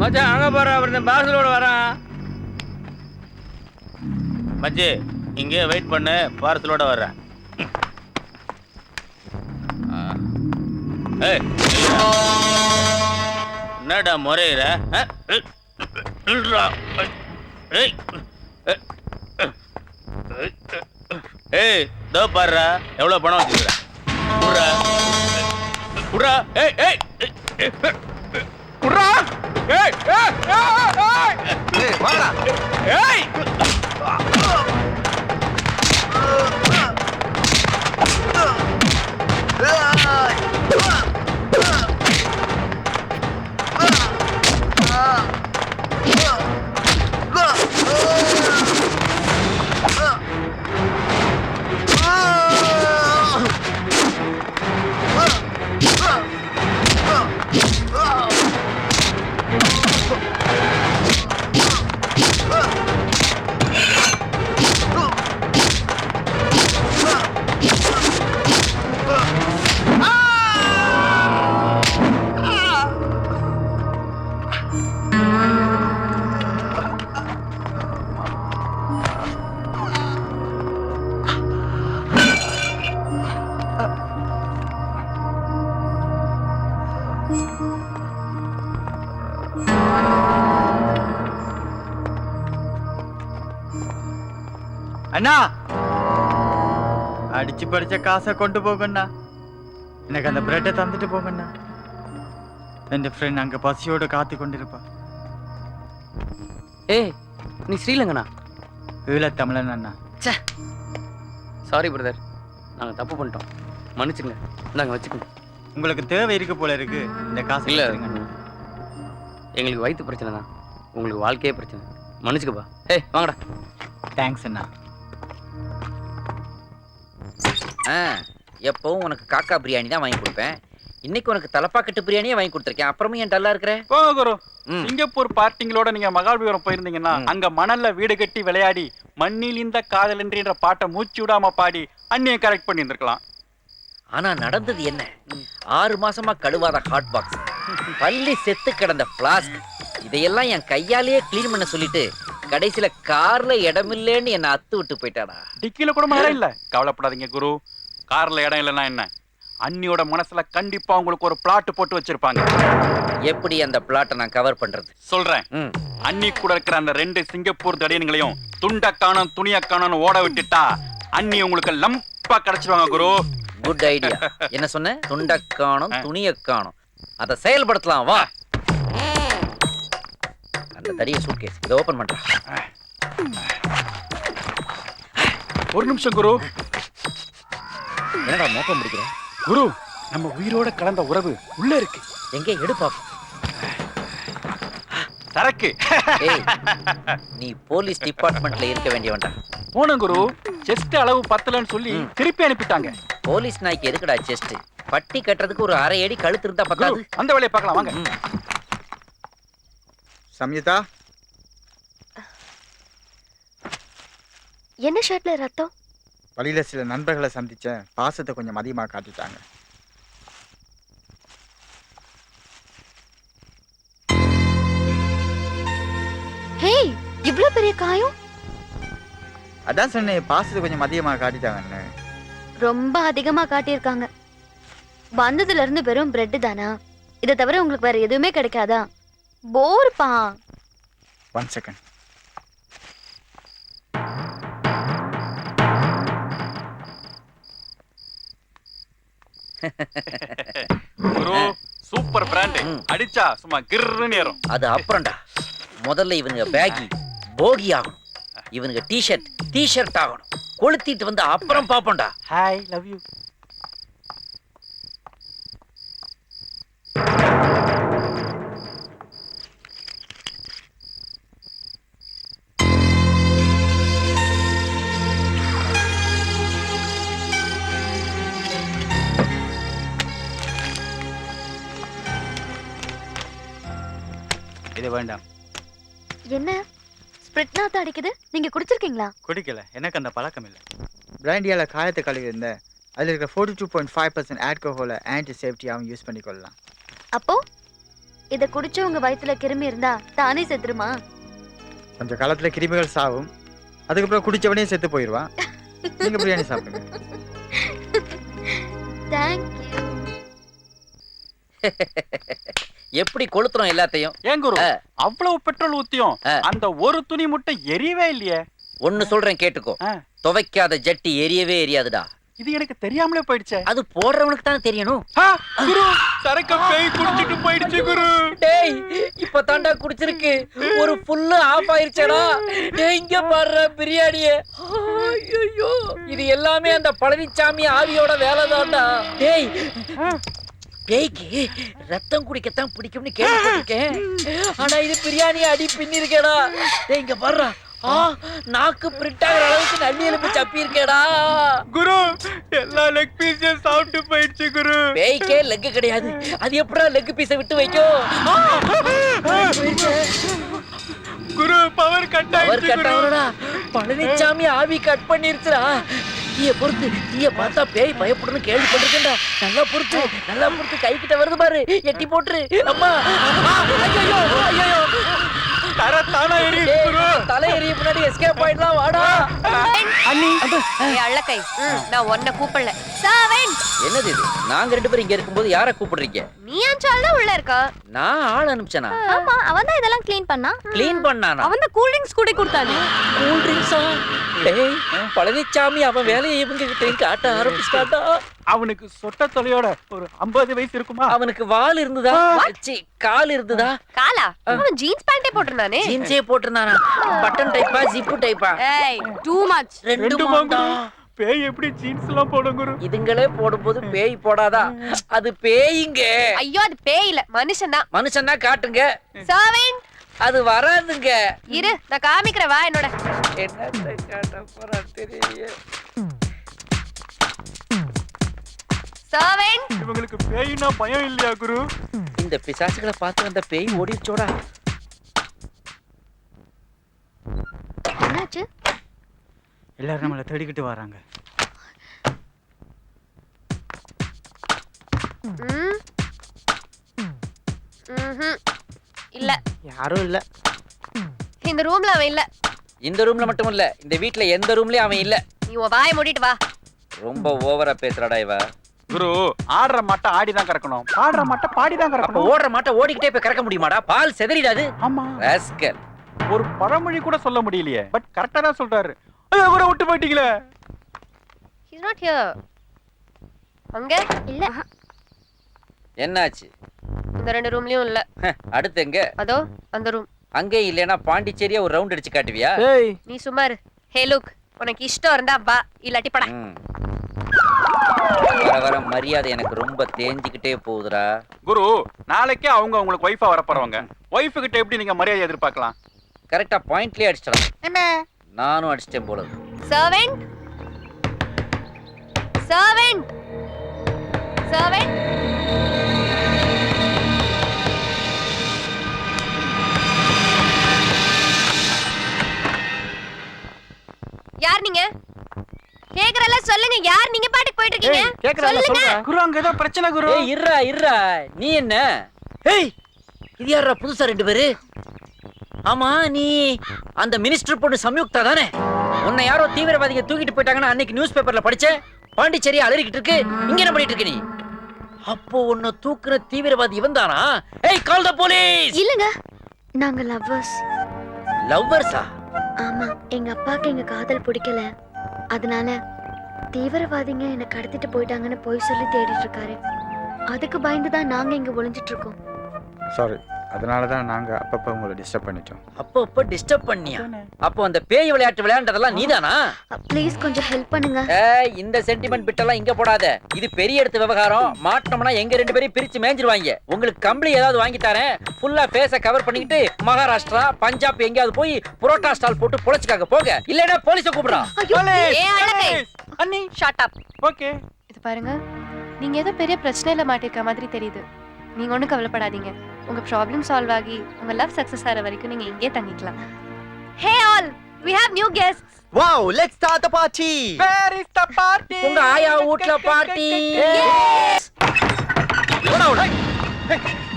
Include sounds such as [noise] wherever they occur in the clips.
மச்சான் அங்க போற அப்புறம் பார்சலோட வரான். மச்சி இங்கே வெயிட் பண்ணு பார்சலோட வர்றேன். என்னடா முறையிற? ஆ? நில்லுடா. ஏய். ஏய் தோ பாருடா எவ்வளோ பணம் வச்சுக்கிறேன் குடுறா. குடுறா. ஏய் ஏய். குடுறா! ஏய் ஏய் ஏய் ஏய் வாடா. ஏய்! அண்ணா! அடிச்சு படிச்ச காசை கொண்டு போகண்ணா எனக்கு அந்த பிரெட்டை தந்துட்டு போங்கண்ணா. என் ஃப்ரெண்ட் அங்க பசியோட காத்து கொண்டிருப்பா. ஏய் நீ ஸ்ரீலங்கண்ணா ஈழத்தமிழன் அண்ணா. சாரி பிரதர் நாங்கள் தப்பு பண்ணிட்டோம். மன்னிச்சுங்க. இந்தாங்க வச்சுக்கோங்க. உங்களுக்கு தேவை இருக்கு போல இருக்கு. இந்த காசு இல்லை. எங்களுக்கு வயிற்று பிரச்சனை தான். உங்களுக்கு வாழ்க்கையே பிரச்சனை. மன்னிச்சுக்கப்பா ஏய் வாங்கடா. தேங்க்ஸ் அண்ணா. ஆ எப்பவும் உனக்கு காக்கா பிரியாணி தான் வாங்கி கொடுப்பேன். இன்னைக்கு உனக்கு தலப்பாக்கட்டு பிரியாணியே வாங்கி கொடுத்துருக்கேன். அப்புறமும் ஏன் டல்லா இருக்கிற? போங்க குரு. ம். சிங்கப்பூர் பார்ட்டிங்களோட நீங்க மகாபலிபுரம் போயிருந்தீங்கன்னா. அங்க மணல்ல வீடு கட்டி விளையாடி மண்ணில் இந்த காதலன்றின்ற பாட்டை மூச்சு விடாம பாடி அண்ணியை கரெக்ட் பண்ணி இருந்திருக்கலாம் ஆனா நடந்தது என்ன? ஆறு மாசமா கழுவாத ஹாட் பாக்ஸ் பள்ளி செத்து கிடந்த பிளாஸ்க் இதையெல்லாம் என் கையாலேயே க்ளீன் பண்ண சொல்லிட்டு கடைசியில கார்ல இடமில்லேன்னு என்னை அத்து விட்டு போயிட்டாடா. டிக்கில கூட இடம் இல்ல. கவலைப்படாதீங்க குரு. கார்ல இடம் இல்லைன்னா என்ன? அண்ணியோட மனசுல கண்டிப்பா உங்களுக்கு ஒரு பிளாட் போட்டு வச்சிருப்பாங்க. எப்படி அந்த பிளாட்டை நான் கவர் பண்றது? சொல்றேன். அண்ணி கூட இருக்கிற அந்த ரெண்டு சிங்கப்பூர் தடியன்களையும் துண்ட காணோம் துணிய காணோம்னு ஓட விட்டுட்டா அண்ணி உங்களுக்கு லம்பா கிடைச்சிருவாங்க குரு. குட் ஐடியா என்ன சொன்ன? துண்டை காணும் துணியை காணும் அதை செயல்படுத்தலாம் வா. அந்த தடிய சூட்கேஸ் இதை ஓபன் பண்றேன் ஒரு நிமிஷம் குரு. என்னடா மோப்பம் பிடிக்கிற? குரு நம்ம உயிரோட கலந்த உறவு உள்ள இருக்கு. எங்கே? எடுப்பாப்போம் சரக்கு. ஏய் நீ போலீஸ் டிபார்ட்மெண்ட்ல இருக்க வேண்டியவன்டா. போன குரு. செஸ்ட் அளவு பத்தலன்னு சொல்லி. திருப்பி அனுப்பிட்டாங்க. போலீஸ் நாய்க்கு எதுக்குடா செஸ்ட்? பட்டி கட்டுறதுக்கு ஒரு அரை அடி கழுத்து இருந்தா பத்தாது. அந்த வேலையை பார்க்கலாம் வாங்க. சம்யுதா? என்ன ஷர்ட்ல ரத்தம்? வழியில சில நண்பர்களை சந்திச்சேன். பாசத்தை கொஞ்சம் அதிகமாக காட்டிட்டாங்க. இவ்ளோ பெரிய காயம்? அதான் சொன்னேன் பாசத்தை கொஞ்சம் அதிகமாக காட்டிட்டாங்கன்னு. ரொம்ப அதிகமா காட்டியிருக்காங்க. வந்ததுல இருந்து வெறும் பிரெட் தானா? இதை தவிர உங்களுக்கு வேற எதுவுமே கிடைக்காதா? போர்ப்பா one second Guru super brand. அடிச்சா சும்மா கிர்ன்னு ஏறும். அது அப்புறம்டா. முதல்ல இவனுங்க பேகி போகி ஆகணும். இவனுங்க டிஷர்ட் டிஷர்ட் ஆகணும். கொளுத்திட்டு வந்து அப்புறம் பாப்போம்டா. ஹாய் லவ் யூ இது வேண்டாம். என்ன? ஸ்பிரிட் நாத்தம் அடிக்குது? நீங்க குடிச்சிருக்கீங்களா? குடிக்கல. எனக்கு அந்த பழக்கம் இல்லை. பிராண்டியால காயத்தை கழுவி இருந்தேன். அதில் இருக்க forty two point five percent ஆல்கஹோலை anti சேஃப்டியாகவும் யூஸ் பண்ணிக்கொள்ளலாம். அப்போ? இத குடிச்சு உங்க வயித்துல கிருமி இருந்தா தானே செத்துருமா? கொஞ்சம் காலத்துல கிருமிகள் சாவும். அதுக்கப்புறம் குடிச்சவனே செத்து போயிடுவான் நீங்க பிரியாணி சாப்பிடுங்க. தேங்க்யூ [laughs] எப்படி கொளுத்துறோம் எல்லாத்தையும்? ஏன் குரு. அவ்வளவு பெட்ரோல் ஊத்தியும். அந்த ஒரு துணி முட்டை எரியவே இல்லையே. ஒன்னு சொல்றேன் கேட்டுக்கோ. துவைக்காத ஜட்டி எரியவே எரியாதுடா. இது எனக்கு தெரியாமலே போயிடுச்சே. அது போடுறவனுக்கு தானே தெரியணும். குரு சரக்க பேய் குடிச்சிட்டு போயிடுச்சு குரு. டேய் இப்ப தாண்டா குடிச்சிருக்கு. ஒரு ஃபுல்லு ஆஃப் ஆயிருச்சேடா. டேய் இங்க பாடுற பிரியாணிய. ஐயோ இது எல்லாமே அந்த பழனிச்சாமி ஆவியோட வேலை தான்டா டேய் பேய்க்கு ரத்தம் குடிக்கத்தான் பிடிக்கும்னு கேள்விப்பட்டிருக்கேன். ஆனா இது பிரியாணி அடி பின்னி இருக்கேடா டேய் இங்க பாடுறா ஆ நாக்கு பிரிண்ட் ஆகுற அளவுக்கு நல்லி எலும்பு சப்பி இருக்கேடா குரு எல்லா லெக் பீஸையும் சாப்பிட்டு போயிடுச்சு குரு. பேய்க்கே லெக் கிடையாது. அது எப்படா லெக் பீஸை விட்டு வைக்கும். குரு பவர் கட் ஆயிடுச்சு குரு. பழனிச்சாமி ஆவி கட் பண்ணிருச்சுடா. தீய பொறுத்து தீய பார்த்தா பேய் பயப்படுன்னு கேள்வி கேள்விப்பட்டிருக்கேன்டா. நல்லா பொறுத்து நல்லா பொறுத்து கை கிட்ட வருது பாரு. எட்டி போட்டுரு. அம்மா ஐயோ ஐயோ தர தானா டேய், குரு தலை எறிய முன்னாடி எஸ்கேப் ஆயிடலாம் வாடா. ஏய், அள்ளக்கை நான் உன்னை கூப்பிடல. சாவன். என்னது இது? நாங்க ரெண்டு பேரும் இங்க இருக்கும்போது யார கூப்பிடுறீங்க? நீ அஞ்சால உள்ள இருக்கா. நான் ஆள் அனுப்பிச்சனா? ஆமா அவன் தான் இதெல்லாம் க்ளீன் பண்ணா. க்ளீன் பண்ணானா? அவன் தான் கூல் ட்ரிங்க்ஸ் கூட கொடுத்தானே. கூல் ட்ரிங்க்ஸா டேய் பழனிச்சாமி அவன் வேலையை இவங்க கிட்ட காட்ட ஆரம்பிச்சிட்டாடா அவனுக்கு சொட்ட தொலையோட ஒரு 50 வயசு இருக்குமா? அவனுக்கு வால் இருந்ததா? கால் இருந்ததா? காலா? அவன் ஜீன்ஸ் பேண்டே போட்டிருந்தானே? ஜீன்ஸே போட்டிருந்தானா? பட்டன் டைப்பா ஜிப்பு டைப்பா ஏய் டூ மச் ரெண்டு ரெண்டு மாண்டா பேய் எப்படி ஜீன்ஸ் எல்லாம் போடும் குரு இதுங்களே போடும்போது பேய் போடாதா? அது பேய்ங்க. ஐயோ அது பேய் இல்ல மனுஷன் தான். மனுஷன் தான் காட்டுங்க. சாவன் அது வராதுங்க. இரு நான் காமிக்கிறேன் வா என்னோட. என்னத்தை காட்ட போறா தெரியலையே. சாவன் இவங்களுக்கு பேய்னா பயம் இல்லையா குரு? இந்த பிசாசுகளை பார்த்து அந்த பேய் ஓடிச்சோடா என்னாச்சு? எல்லாரும் நம்மளை தேடிக்கிட்டு வராங்க. இல்ல. யாரும் இல்ல. இந்த ரூம்ல அவன் இல்ல. இந்த ரூம்ல மட்டும் இல்ல. இந்த வீட்ல எந்த ரூம்லயும் அவன் இல்ல. நீ உன் வாயை மூடிட்டு வா. ரொம்ப ஓவரா பேசுறாடா இவ. குரு ஆடுற மாட்டை ஆடிதான் கறக்கணும். பாடுற மாட்டை பாடிதான் அப்ப கறக்கணும். ஓடுற மாட்ட ஓடிக்கிட்டே போய் கறக்க முடியுமாடா? பால் செதறிடாது ஆமா. ராஸ்கல். ஒரு பழமொழி கூட சொல்ல முடியலையே பட் கரெக்டா தான் சொல்றாரு. ஐயோ கூட விட்டு போயிட்டீங்களே. ஹிஸ் நாட் ஹியர் அங்க? இல்ல. என்னாச்சு? இந்த ரெண்டு ரூம்லயும் இல்ல. ஹ, அடுத்து எங்க? அதோ அந்த ரூம் அங்கே இல்லைன்னா பாண்டிச்சேரியா ஒரு ரவுண்ட் அடிச்சு காட்டுவியா? நீ சும்மா இரு. ஹே லுக் உனக்கு இஷ்டம் இருந்தா வா. இல்லாட்டி படா. வர வர மரியாதை எனக்கு ரொம்ப தேஞ்சிக்கிட்டே போகுதுடா. குரு நாளைக்கே அவங்க உங்களுக்கு ஒய்ஃபா வர போறவங்க ஒய்ஃபு கிட்ட எப்படி நீங்க மரியாதை எதிர்பார்க்கலாம்? கரெக்டா பாயிண்ட்லயே அடிச்சிடலாம். என்ன? நானும் அடிச்சிட்டேன் போல. சர்வெண்ட் சர்வெண்ட் சர்வெண்ட் யார் நீங்க? கேக்குறல சொல்லுங்க. யார் நீங்க பாட்டுக்கு போயிட்டு இருக்கீங்க சொல்லுங்க. குரு அங்க ஏதோ பிரச்சனை குரு. ஏய் இருடா இருடா. நீ என்ன? ஏய் இது யாரா புதுசா ரெண்டு பேரு? ஆமா நீ அந்த மினிஸ்டர் பொண்ணு சம்யுக்தா தானே? உன்னை யாரோ தீவிரவாதிங்க தூக்கிட்டு போயிட்டாங்கன்னு அன்னைக்கு நியூஸ் பேப்பர்ல படிச்சேன் பாண்டிச்சேரி அலறிக்கிட்டு இருக்கு. இங்க என்ன பண்ணிட்டு இருக்க நீ? அப்போ உன்னை தூக்குற தீவிரவாதி இவன் தானா? ஏய் கால் த போலீஸ் இல்லங்க. நாங்க லவ்வர்ஸ் லவ்வர்ஸா ஆமா எங்க அப்பாக்கு எங்க காதல் பிடிக்கல. அதனால தீவிரவாதிங்க என்னை கடத்திட்டு போயிட்டாங்கன்னு போய் சொல்லி தேடிட்டு இருக்காரு. அதுக்கு பயந்து தான் நாங்க இங்க ஒளிஞ்சிட்டு இருக்கோம். சாரி அதனால தான் நாங்க அப்பப்போ உங்களை டிஸ்டர்ப் பண்ணிட்டோம். அப்போ அப்போ டிஸ்டர்ப் பண்ணியா அப்போ அந்த பேய் விளையாட்டு விளையாண்டதெல்லாம் நீதானா? ப்ளீஸ் கொஞ்சம் ஹெல்ப் பண்ணுங்க. ஏய் இந்த சென்டிமெண்ட் பிட்டெல்லாம் இங்க போடாத. இது பெரிய இடத்து விவகாரம். மாட்டோம்னா எங்க ரெண்டு பேரையும் பிரிச்சு மேஞ்சிருவாங்க. உங்களுக்கு கம்பளி ஏதாவது வாங்கி தரேன். ஃபுல்லா ஃபேஸ கவர் பண்ணிக்கிட்டு மகாராஷ்டிரா பஞ்சாப் எங்கேயாவது போய் புரோட்டா ஸ்டால் போட்டு பொழைச்சுக்காக போக இல்லைன்னா போலீஸ கூப்பிடுறா. ஏ அழகை அண்ணி. ஷட் அப் ஓகே இது பாருங்க நீங்க ஏதோ பெரிய பிரச்சனையில மாட்டிருக்க மாதிரி தெரியுது. நீங்க ஒண்ணும் கவலைப்படாதீங்க. உங்க ப்ராப்ளம் சால்வ் ஆகி உங்க லவ் சக்சஸ் ஆகிற வரைக்கும் நீங்க இங்கே தங்கிக்கலாம். Hey all we have new guests. Wow, let's start the party! Where is the party உங்க ஆயா வீட்ல பார்ட்டி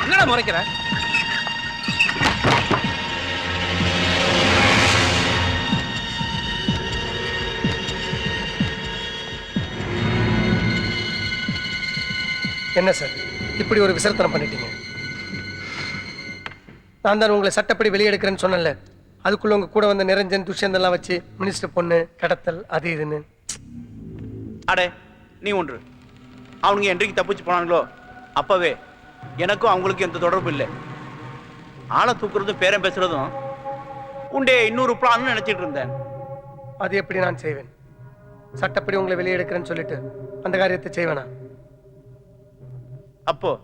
என்னடா முறைக்கிற? என்ன சார்? இப்படி ஒரு விசர்த்தனம் பண்ணிட்டீங்க. நான் தான் உங்களை சட்டப்படி வெளியே எடுக்கிறேன்னு சொன்னேன்ல. அதுக்குள்ள உங்க கூட வந்த நிரஞ்சன் துஷ்யந்தெல்லாம் வச்சு மினிஸ்டர் பொண்ணு கடத்தல் அது இதுன்னு. அடே நீ ஒன்று. அவனுங்க என்றைக்கு தப்பிச்சு போனாங்களோ அப்பவே எனக்கும் அவங்களுக்கும் எந்த தொடர்பு இல்லை. ஆளை தூக்குறதும் பேரம் பேசுறதும் உண்டே இன்னொரு பிளான்னு நினைச்சிட்டு இருந்தேன். அது எப்படி நான் செய்வேன்? சட்டப்படி உங்களை வெளியே எடுக்கிறேன்னு சொல்லிட்டு அந்த காரியத்தை செய்வேனா? அப்போ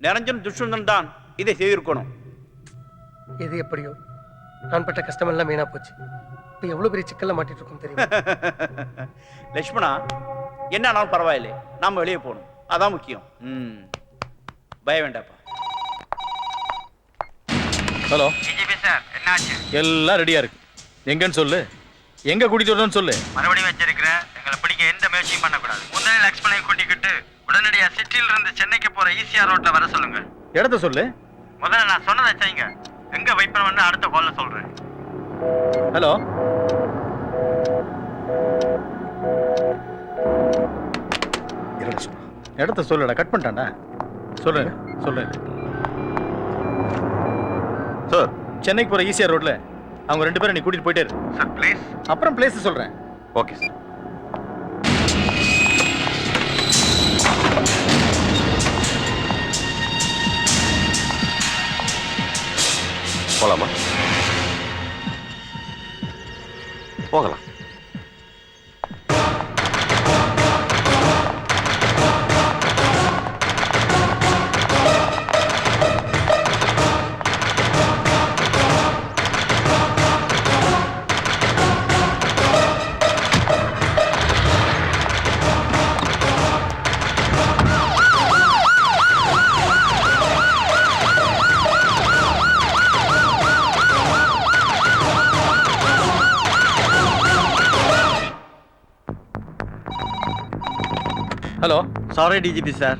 நிரஞ்சன் துஷ்யந்தன் தான் இதை செய்திருக்கணும். எது எப்படியோ? நான் பட்ட கஷ்டம் எல்லாம் வீணா போச்சு. இப்போ எவ்வளவு பெரிய சிக்கல்ல மாட்டிட்டு இருக்கோம் தெரியுமா? [laughs] லட்சுமணா என்ன ஆனாலும் பரவாயில்லை. நாம வெளியே போகணும். அதான் முக்கியம். ம். பய வேண்டாப்பா. ஹலோ. எல்லாம் ரெடியா இருக்கு. எங்கன்னு சொல்லு. எங்க கூட்டிட்டு வரணும்னு சொல்லு. மறுபடியும் வச்சிருக்கிறேன் எங்களை பிடிக்க எந்த முயற்சியும் பண்ணக்கூடாது. முந்தனே லக்ஷ்மணை கூட்டிக்கிட்டு உடனடியா சிட்டில இருந்து சென்னைக்கு போற ஈசிஆர் ரோட்ல வர சொல்லுங்க. இடத்த சொல்லு. முதல்ல நான் சொன்னதை செய்யுங்க. எங்க வெயிட் அடுத்த கால்ல சொல்றேன். ஹலோ. இடத்த சொல்லுடா கட் பண்ணிட்டான்டா. சொல்லு சொல்லு. சார். சென்னைக்கு போற ஈசிஆர் ரோட்ல அவங்க ரெண்டு பேரும் நீ கூட்டிட்டு போயிட்டே இரு. சார் ப்ளீஸ் அப்புறம் பிளேஸ் சொல்றேன். Okay sir. போகலாமா போகலாம். சாரி டிஜிபி சார்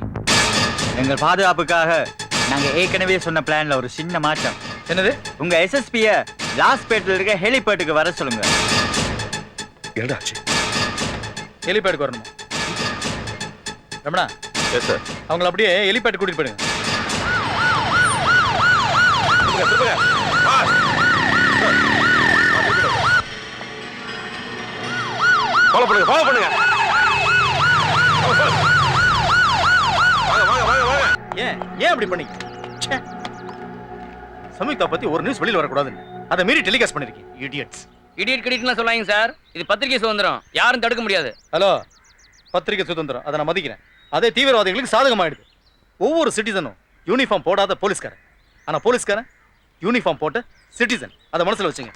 எங்கள் பாதுகாப்புக்காக நாங்க ஏற்கனவே சொன்ன பிளான்ல ஒரு சின்ன மாற்றம். என்னது? உங்க எஸ்எஸ்பிய லாஸ்பேட்ல இருக்க ஹெலிபேட்டுக்கு வர சொல்லுங்க. என்னடாச்சு ஹெலிபேடுக்கு வரணுமா? ரமணா எஸ் சார் அவங்கள அப்படியே ஹெலிபேட் கூட்டிட்டு போயிடுங்க. ஃபாலோ பண்ணுங்க ஃபாலோ பண்ணுங்க வாங்க வாங்க வாங்க வாங்க ஏன்? ஏன் அப்படி பண்ணீங்க? ச்சே. சம்யுக்தா பத்தி ஒரு நியூஸ் வெளியில வரக்கூடாதுன்னு. அதை மீறி டெலிகாஸ்ட் பண்ணிருக்கீங்க. இடியட்ஸ் இடியட் கிடிட்லாம் சொல்லாங்க சார். இது பத்திரிகை சுதந்திரம். யாரும் தடுக்க முடியாது. ஹலோ பத்திரிகை சுதந்திரம். அதை நான் மதிக்கிறேன். அதே தீவிரவாதிகளுக்கு சாதகமாயிடுது. ஒவ்வொரு சிட்டிசனும் யூனிஃபார்ம் போடாத போலீஸ்காரன். ஆனா போலீஸ்காரன் யூனிஃபார்ம் போட்ட சிட்டிசன் அதை மனசுல வச்சுங்க.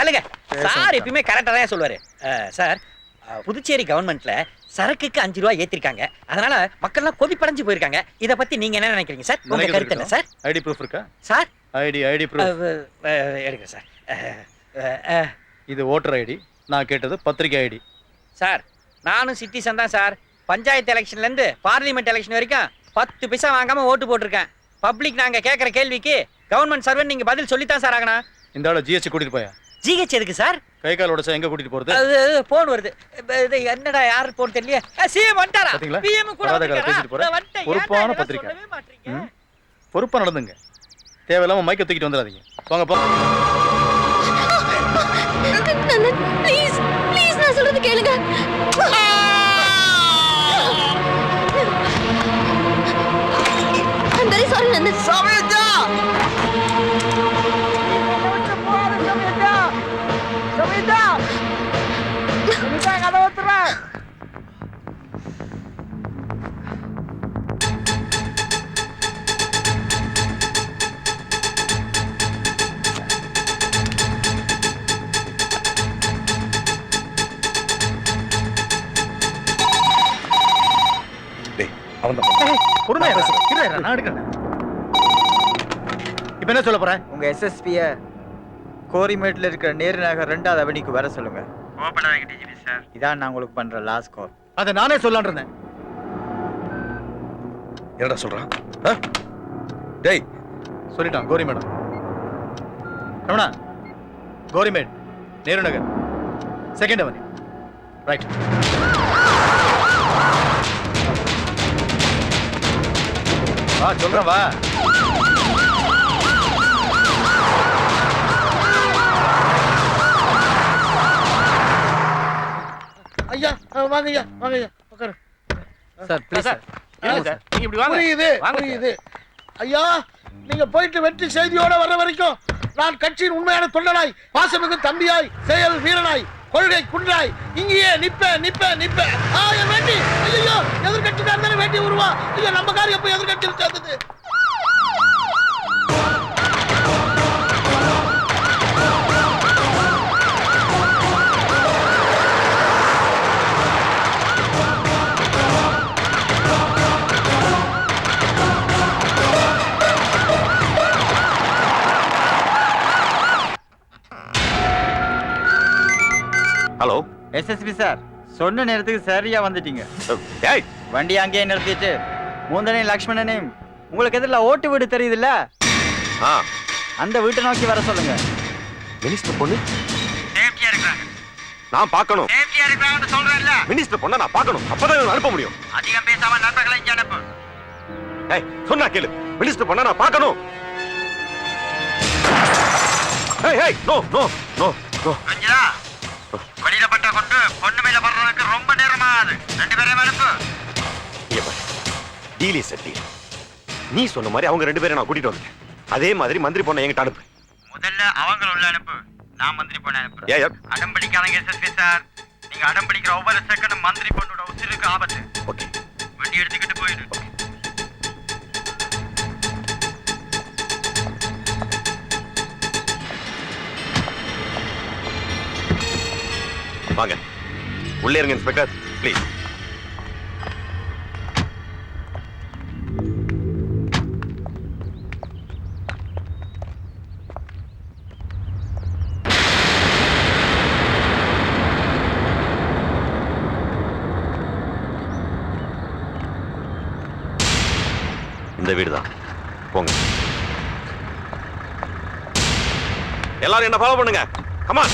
தள்ளுங்க சார். எப்பயுமே கரெக்டா தான் சொல்லுவாரு. சார் புதுச்சேரி கவர்மெண்ட்ல சரக்குக்கு அஞ்சு ரூபா ஏத்திருக்காங்க. அதனால மக்கள்லாம் கொதிப்படைஞ்சு போயிருக்காங்க. இத பத்தி நீங்க என்ன நினைக்கிறீங்க சார்? உங்க கருத்து என்ன சார். ஐடி ப்ரூஃப் இருக்கா? சார்? ஐடி ஐடி ப்ரூஃப் எடுங்க சார். இது ஓட்டர் ஐடி. நான் கேட்டது பத்திரிகை ஐடி. சார் நானும் சிட்டிசன் தான் சார். பஞ்சாயத்து எலெக்ஷன்ல இருந்து பார்லிமெண்ட் எலெக்ஷன் வரைக்கும் பத்து பைசா வாங்காம ஓட்டு போட்டிருக்கேன். பப்ளிக் நாங்க கேட்குற கேள்விக்கு கவர்மெண்ட் சர்வன் நீங்க பதில் சொல்லித்தான் சார் ஆகணும். இந்த ஆளை ஜிஹெச் கூட்டிட்டு போயா? ஜிஹெச் எதுக்கு சார் கை கால் உடைச்சா எங்க கூட்டிட்டு போறது அது போன் வருது இது என்னடா யாரு போன் தெரியல சிஎம் வந்துட்டாரா பாத்தீங்களா? பிஎம் கூட வராத வந்துட்டாரா? பேசிட்டு போறேன். வந்துட்டேன். பொறுப்பான பத்திரிக்கை. ம்? பொறுப்பா நடந்துங்க தேவையில்லாம மைக்க தூக்கிட்டு வந்துடாதீங்க வாங்க போ ப்ளீஸ் ப்ளீஸ் நான் சொல்றது கேளுங்க இரு, நான் எடுக்கிறேன். இப்ப என்ன சொல்ல போறேன் உங்க எஸ்எஸ்பிய கோரிமேட்ல இருக்கிற நேரு நகர் ரெண்டாவது அவனிக்கு வர சொல்லுங்க. கோபப்படாதீங்க டிஜிபி சார் இதான் நான் உங்களுக்கு பண்ற லாஸ்ட் கால் அதை நானே சொல்லலாம்னு இருந்தேன். என்னடா சொல்றான் ஆ? டேய். சொல்லிட்டான் கோரி மேடம். ரமணா கோரிமேட் நேரு நகர். செகண்ட் அவனி ரைட் வா சொல்றேன் வா. ஐயா வாங்க ஐயா வாங்க ஐயா உட்காரு சார் ப்ளீஸ் சார். இப்படி வாங்க. புரியுது புரியுது. ஐயா நீங்க போயிட்டு வெற்றி செய்தியோட வர்ற வரைக்கும் நான் கட்சியின் உண்மையான தொண்டனாய் பாசமிகு தம்பியாய் செயல் வீரனாய் கொள்கை குன்றாய். இங்கேயே நிப்ப நிப்ப நிப்ப. ஆ என் வேட்டி. ஐயோ எதிர்கட்சிக்காரன் தானே வேட்டி உருவா. ஐயோ நம்ம காரியம் எப்ப எதிர்கட்சியில் சேர்ந்தது. எஸ்எஸ்பி சார் சொன்ன நேரத்துக்கு சரியா வந்துட்டீங்க. ஏய் வண்டி அங்கேயே நிறுத்திட்டு மூந்தனையும் லக்ஷ்மணனையும் உங்களுக்கு எதிரில் ஓட்டு வீடு தெரியுதுல்ல? ஆ. அந்த வீட்டை நோக்கி வர சொல்லுங்க. மினிஸ்டர் பொண்ணு? சேஃப்டியா இருக்கிறாங்க. நான் பார்க்கணும். சேஃப்டியா இருக்கிறாங்கன்னு சொல்றேன்ல. மினிஸ்டர் பொண்ணை நான் பார்க்கணும். அப்பதான் இவங்களை அனுப்ப முடியும். அதிகம் பேசாம நண்பர்களை இங்க அனுப்பு. ஏய் சொன்னா கேளு. மினிஸ்டர் பொண்ணை நான் பார்க்கணும். ஏய் ஏய் no no no no. Ranjitha வெளியில பட்ட கொண்டு பொண்ணு மேல படுறதுக்கு ரொம்ப நேரமா ஆகுது. ரெண்டு பேரையும் அனுப்பு. Deal is deal. நீ சொன்ன மாதிரி அவங்க ரெண்டு பேரும் நான் கூட்டிட்டு வந்தேன் அதே மாதிரி மந்திரி பொண்ணை என்கிட்ட அனுப்பு. முதல்ல அவங்க உள்ள அனுப்பு. நான் மந்திரி பொண்ணை அனுப்புறேன். அடம் பிடிக்காதங்க எஸ்எஸ்பி சார். நீங்க அடம் பிடிக்கிற ஒவ்வொரு செகண்டும் மந்திரி பொண்ணோட உசிருக்கு ஆபத்து. ஓகே. வண்டி எடுத்துக்கிட்டு போயிடு. வாங்க. உள்ளே இருங்க இன்ஸ்பெக்டர். ப்ளீஸ் இந்த வீடு தான் போங்க. எல்லாரும் என்ன ஃபாலோ பண்ணுங்க? கமான்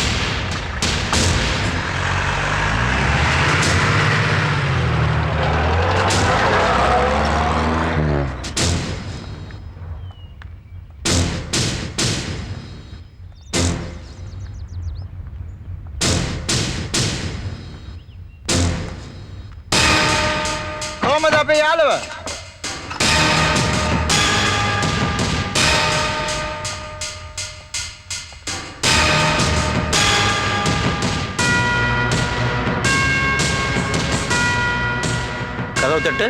கதவு தட்டு.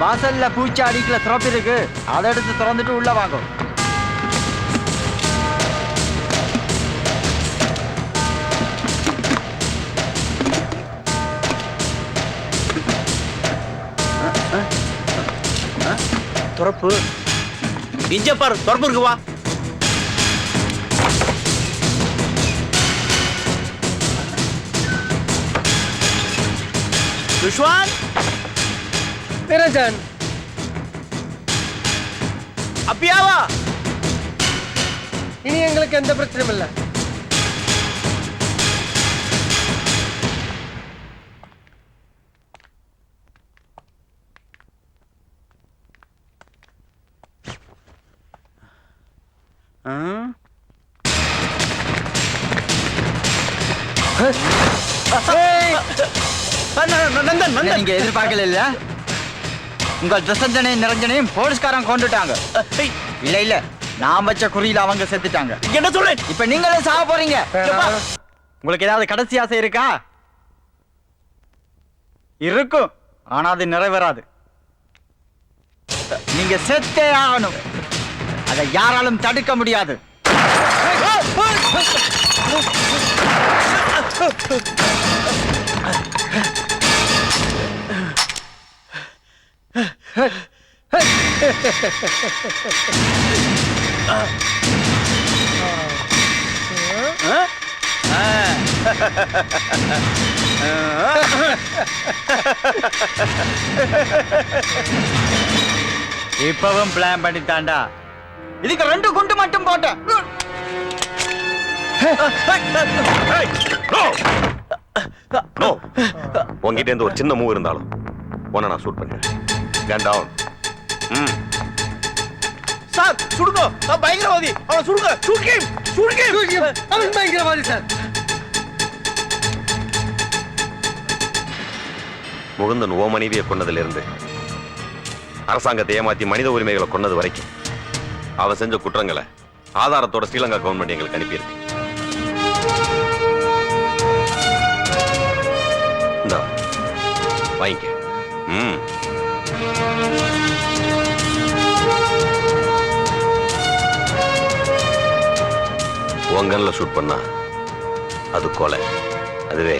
வாசல்ல பூச்சி அடிக்கல திறப்பு இருக்கு. அதை எடுத்து திறந்துட்டு உள்ள வாங்க. துறப்பு. இஞ்சப்பார் துறப்பு இருக்கு வா. விஸ்வான் நிரஞ்சன் அப்பியாவா இனி எங்களுக்கு எந்த பிரச்சனையும் இல்லை நந்தன் நீங்க எதிர்பார்க்கல இல்ல உங்கள் பிரசஞ்சனையும் நிரஞ்சனையும் போலீஸ்காரன் கொண்டுட்டாங்க இல்ல இல்ல நான் வச்ச குறியில அவங்க செத்துட்டாங்க என்ன சொல்லு இப்ப நீங்களே சாக போறீங்க உங்களுக்கு ஏதாவது கடைசி ஆசை இருக்கா இருக்கும் ஆனா அது நிறைவேறாது நீங்க செத்தே ஆகணும் அதை யாராலும் தடுக்க முடியாது இப்பவும் பிளான் பண்ணித்தாண்டா இதுக்கு ரெண்டு குண்டு மட்டும் போட்ட. நோ உங்ககிட்ட இருந்து ஒரு சின்ன மூவ் இருந்தாலும் உன்னை நான் சூட் பண்ணிடுறேன். Gun down. ம். சார் சுடுங்க. நான் பயங்கரவாதி. அவனை சுடுங்க. ஷூட் கேம் அவன் பயங்கரவாதி சார். முகுந்தன் ஓ மனைவியை கொன்னதிலிருந்து அரசாங்கத்தை ஏமாத்தி மனித உரிமைகளை கொன்னது வரைக்கும் அவன் செஞ்ச குற்றங்களை ஆதாரத்தோட ஸ்ரீலங்கா கவர்மெண்ட் எங்களுக்கு அனுப்பியிருக்கு. வாங்கிக்க. ம். அவன் கனில் ஷூட் பண்ணா அது கொலை அதுவே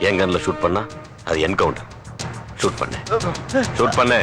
என் கனில் ஷூட் பண்ணா அது என்கவுண்டர் ஷூட் பண்ணு ஷூட் பண்ணு